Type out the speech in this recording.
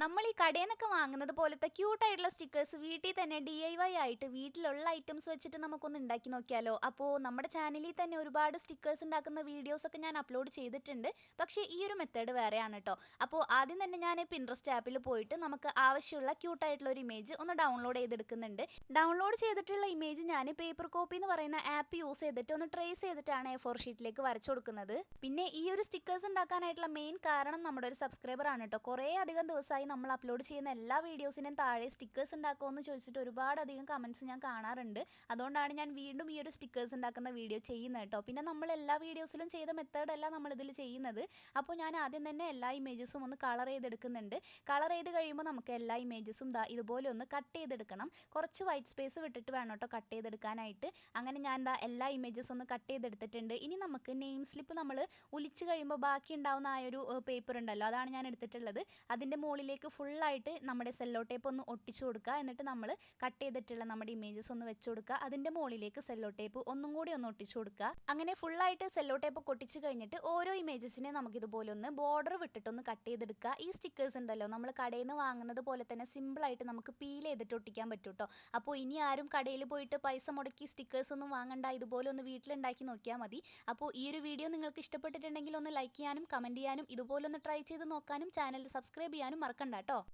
നമ്മൾ ഈ കടയിൽ നിന്നൊക്കെ വാങ്ങുന്നത് പോലത്തെ ക്യൂട്ടായിട്ടുള്ള സ്റ്റിക്കേഴ്സ് വീട്ടിൽ തന്നെ ഡി ഐ വൈ ആയിട്ട് വീട്ടിലുള്ള ഐറ്റംസ് വെച്ചിട്ട് നമുക്കൊന്ന് ഉണ്ടാക്കി നോക്കിയാലോ? അപ്പോൾ നമ്മുടെ ചാനലിൽ തന്നെ ഒരുപാട് സ്റ്റിക്കേഴ്സ് ഉണ്ടാക്കുന്ന വീഡിയോസ് ഒക്കെ ഞാൻ അപ്ലോഡ് ചെയ്തിട്ടുണ്ട്. പക്ഷേ ഈ ഒരു മെത്തേഡ് വേറെയാണ് കേട്ടോ അപ്പോൾ ആദ്യം തന്നെ ഞാൻ പിൻട്രസ്റ്റ് ആപ്പിൽ പോയിട്ട് നമുക്ക് ആവശ്യമുള്ള ക്യൂട്ടായിട്ടുള്ള ഒരു ഇമേജ് ഒന്ന് ഡൗൺലോഡ് ചെയ്തെടുക്കുന്നുണ്ട്. ഡൗൺലോഡ് ചെയ്തിട്ടുള്ള ഇമേജ് ഞാൻ പേപ്പർ കോപ്പി എന്ന് പറയുന്ന ആപ്പ് യൂസ് ചെയ്തിട്ട് ഒന്ന് ട്രേസ് ചെയ്തിട്ടാണ് എ ഫോർ ഷീറ്റിലേക്ക് വരച്ചു കൊടുക്കുന്നത്. പിന്നെ ഈ ഒരു സ്റ്റിക്കേഴ്സ് ഉണ്ടാക്കാനായിട്ടുള്ള മെയിൻ കാരണം നമ്മുടെ ഒരു സബ്സ്ക്രൈബർ ആണ് കേട്ടോ കുറേ അധികം ദിവസമായി നമ്മൾ അപ്ലോഡ് ചെയ്യുന്ന എല്ലാ വീഡിയോസിനും താഴെ സ്റ്റിക്കേഴ്സ് ഉണ്ടാക്കുമെന്ന് ചോദിച്ചിട്ട് ഒരുപാട് അധികം കമൻസ് ഞാൻ കാണാറുണ്ട്. അതുകൊണ്ടാണ് ഞാൻ വീണ്ടും ഈ ഒരു സ്റ്റിക്കേഴ്സ് ഉണ്ടാക്കുന്ന വീഡിയോ ചെയ്യുന്നത് കേട്ടോ. പിന്നെ നമ്മൾ എല്ലാ വീഡിയോസിലും ചെയ്ത മെത്തേഡല്ല നമ്മൾ ഇതിൽ ചെയ്യുന്നത്. അപ്പോൾ ഞാൻ ആദ്യം തന്നെ എല്ലാ ഇമേജസും ഒന്ന് കളർ ചെയ്തെടുക്കുന്നുണ്ട്. കളർ ചെയ്ത് കഴിയുമ്പോൾ നമുക്ക് എല്ലാ ഇമേജസും ദാ ഇതുപോലെ ഒന്ന് കട്ട് ചെയ്തെടുക്കണം. കുറച്ച് വൈറ്റ് സ്പേസ് വിട്ടിട്ട് വേണം കേട്ടോ കട്ട് ചെയ്തെടുക്കാനായിട്ട്. അങ്ങനെ ഞാൻ ദാ എല്ലാ ഇമേജസ് ഒന്ന് കട്ട് ചെയ്തെടുത്തിട്ടുണ്ട്. ഇനി നമുക്ക് നെയിം സ്ലിപ്പ് നമ്മൾ ഉലിച്ച് കഴിയുമ്പോൾ ബാക്കി ഉണ്ടാവുന്ന ആ ഒരു പേപ്പർ ഉണ്ടല്ലോ അതാണ് ഞാൻ എടുത്തിട്ടുള്ളത്. അതിന്റെ മുകളിലേക്ക് ഫുള്ളായിട്ട് നമ്മുടെ സെല്ലോ ടേപ്പ് ഒന്ന് ഒട്ടിച്ചു കൊടുക്കുക. എന്നിട്ട് നമ്മൾ കട്ട് ചെയ്തിട്ടുള്ള നമ്മുടെ ഇമേജസ് ഒന്ന് വെച്ച് കൊടുക്കുക. അതിന്റെ മുകളിലേക്ക് സെല്ലോ ടേപ്പ് ഒന്നും കൂടി ഒന്ന് ഒട്ടിച്ചു കൊടുക്കുക. അങ്ങനെ ഫുള്ളായിട്ട് സെല്ലോ ടേപ്പ് ഒട്ടിച്ചു കഴിഞ്ഞിട്ട് ഓരോ ഇമേജസിനെ നമുക്ക് ഇതുപോലെ ഒന്ന് ബോർഡർ വിട്ടിട്ടൊന്ന് കട്ട് ചെയ്തെടുക്കുക. ഈ സ്റ്റിക്കേഴ്സ് ഉണ്ടല്ലോ നമ്മൾ കടയിൽ നിന്ന് വാങ്ങുന്നത് പോലെ തന്നെ സിമ്പിളായിട്ട് നമുക്ക് പീൽ ചെയ്തിട്ട് ഒട്ടിക്കാൻ പറ്റും കേട്ടോ അപ്പോൾ ഇനി ആരും കടയിൽ പോയിട്ട് പൈസ മുടക്കി സ്റ്റിക്കേഴ്സ് ഒന്നും വാങ്ങണ്ട ഇതുപോലെ ഒന്ന് വീട്ടിലുണ്ടാക്കി നോക്കിയാൽ മതി. അപ്പോൾ ഈ ഒരു വീഡിയോ നിങ്ങൾക്ക് ഇഷ്ടപ്പെട്ടിട്ടുണ്ടെങ്കിൽ ഒന്ന് ലൈക്ക് ചെയ്യാനും കമന്റ് ചെയ്യാനും ഇതുപോലെ ഒന്ന് ട്രൈ ചെയ്ത് നോക്കാനും ചാനൽ സബ്സ്ക്രൈബ് ചെയ്യാനും മറക്കണ്ട കേട്ടോ